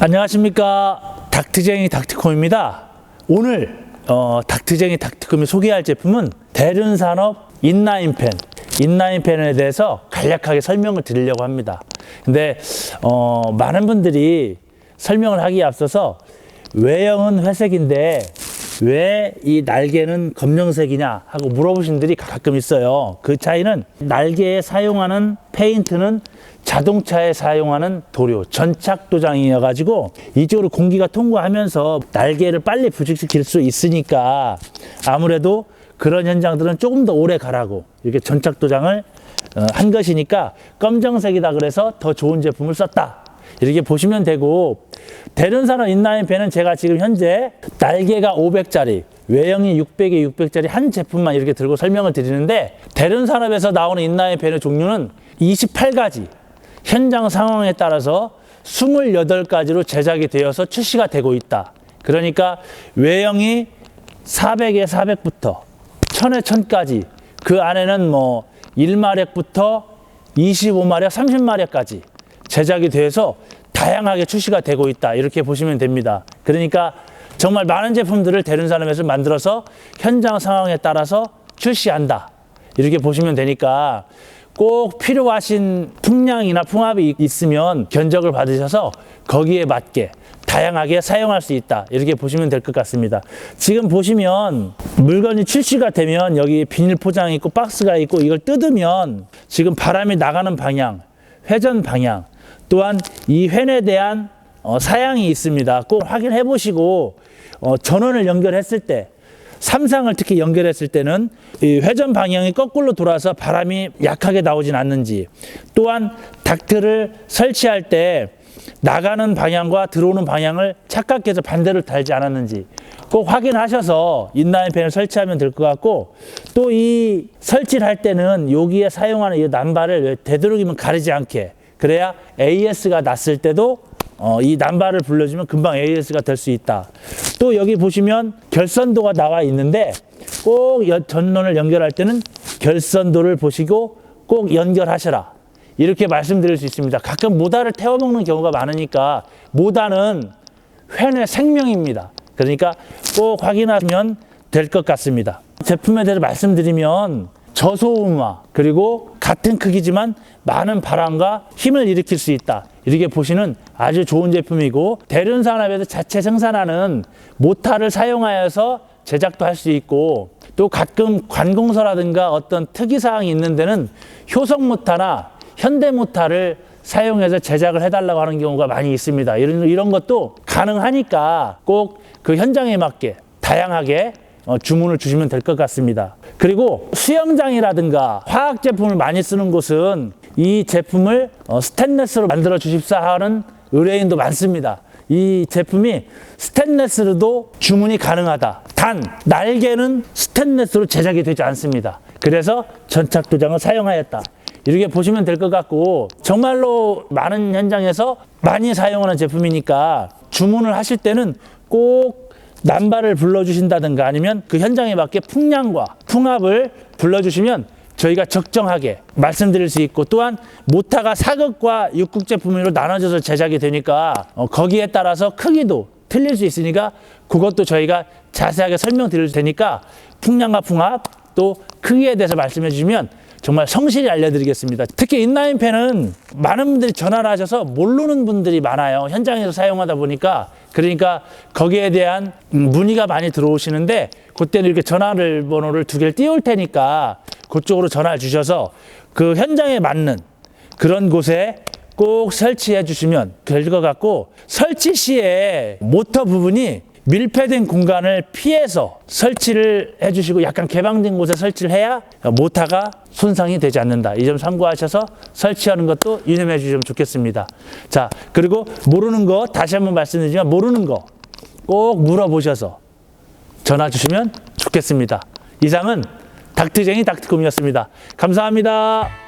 안녕하십니까. 닥트쟁이 닥트콤입니다. 오늘 어, 닥트쟁이 닥트콤이 소개할 제품은 대륜산업 인라인펜 인라인펜에 대해서 간략하게 설명을 드리려고 합니다. 근데 어, 많은 분들이 설명을 하기에 앞서서 외형은 회색인데 왜 이 날개는 검정색이냐 하고 물어보신 분들이 가끔 있어요. 그 차이는 날개에 사용하는 페인트는 자동차에 사용하는 도료, 전착 도장이어 가지고 이쪽으로 공기가 통과하면서 날개를 빨리 부식시킬 수 있으니까 아무래도 그런 현장들은 조금 더 오래 가라고 이렇게 전착 도장을 어, 한 것이니까 검정색이다 그래서 더 좋은 제품을 썼다. 이렇게 보시면 되고 대륜산업 인라인펜은 제가 지금 현재 날개가 500짜리 외형이 600에 600짜리 한 제품만 이렇게 들고 설명을 드리는데 대륜산업에서 나오는 인라인펜의 종류는 28가지. 현장 상황에 따라서 28가지로 제작이 되어서 출시가 되고 있다. 그러니까 외형이 400에 400부터 1000에 1000까지 그 안에는 뭐 1마력부터 25마력, 30마력까지 제작이 돼서 다양하게 출시가 되고 있다. 이렇게 보시면 됩니다. 그러니까 정말 많은 제품들을 대륜산업에서 만들어서 현장 상황에 따라서 출시한다. 이렇게 보시면 되니까 꼭 필요하신 풍량이나 풍압이 있으면 견적을 받으셔서 거기에 맞게 다양하게 사용할 수 있다. 이렇게 보시면 될 것 같습니다. 지금 보시면 물건이 출시가 되면 여기 비닐 포장이 있고 박스가 있고 이걸 뜯으면 지금 바람이 나가는 방향, 회전 방향, 또한 이 횡에 대한 어, 사양이 있습니다. 꼭 확인해 보시고 어, 전원을 연결했을 때 삼상을 특히 연결했을 때는 이 회전 방향이 거꾸로 돌아서 바람이 약하게 나오진 않는지 또한 닥트를 설치할 때 나가는 방향과 들어오는 방향을 착각해서 반대로 달지 않았는지 꼭 확인하셔서 인라인 펜을 설치하면 될 것 같고 또 이 설치를 할 때는 여기에 사용하는 이 남발을 되도록이면 가리지 않게 그래야 AS가 났을 때도 어, 이 남발을 불러주면 금방 AS가 될 수 있다. 또 여기 보시면 결선도가 나와 있는데 꼭 여- 전원을 연결할 때는 결선도를 보시고 꼭 연결하셔라. 이렇게 말씀드릴 수 있습니다. 가끔 모다를 태워먹는 경우가 많으니까 모다는 횡의 생명입니다. 그러니까 꼭 확인하면 될 것 같습니다. 제품에 대해서 말씀드리면 저소음화 그리고 같은 크기지만 많은 바람과 힘을 일으킬 수 있다. 이렇게 보시는 아주 좋은 제품이고 대륜 산업에서 자체 생산하는 모타를 사용하여서 제작도 할 수 있고 또 가끔 관공서라든가 어떤 특이 사항이 있는 데는 효성 모타나 현대 모타를 사용해서 제작을 해달라고 하는 경우가 많이 있습니다. 이런, 이런 것도 가능하니까 꼭 그 현장에 맞게 다양하게 어, 주문을 주시면 될 것 같습니다. 그리고 수영장이라든가 화학 제품을 많이 쓰는 곳은 이 제품을 어, 스테인레스로 만들어 주십사 하는 의뢰인도 많습니다. 이 제품이 스테인레스로도 주문이 가능하다. 단 날개는 스테인레스로 제작이 되지 않습니다. 그래서 전착 도장을 사용하였다. 이렇게 보시면 될 것 같고 정말로 많은 현장에서 많이 사용하는 제품이니까 주문을 하실 때는 꼭 남발을 불러주신다든가 아니면 그 현장에 맞게 풍량과 풍압을 불러주시면 저희가 적정하게 말씀드릴 수 있고 또한 모타가 사극과 육극 제품으로 나눠져서 제작이 되니까 어, 거기에 따라서 크기도 틀릴 수 있으니까 그것도 저희가 자세하게 설명드릴 테니까 풍량과 풍압 또 크기에 대해서 말씀해 주시면 정말 성실히 알려드리겠습니다. 특히 인라인 펜은 많은 분들이 전화를 하셔서 모르는 분들이 많아요. 현장에서 사용하다 보니까 그러니까 거기에 대한 음, 문의가 많이 들어오시는데 그때는 이렇게 전화를 번호를 두 개를 띄울 테니까 그쪽으로 전화를 주셔서 그 현장에 맞는 그런 곳에 꼭 설치해 주시면 될 것 같고 설치 시에 모터 부분이 밀폐된 공간을 피해서 설치를 해주시고 약간 개방된 곳에 설치를 해야 모타가 손상이 되지 않는다. 이 점 참고하셔서 설치하는 것도 유념해 주시면 좋겠습니다. 자, 그리고 모르는 거 다시 한번 말씀드리지만 모르는 거 꼭 물어보셔서 전화 주시면 좋겠습니다. 이상은 닥트쟁이 닥트콤이었습니다. 감사합니다.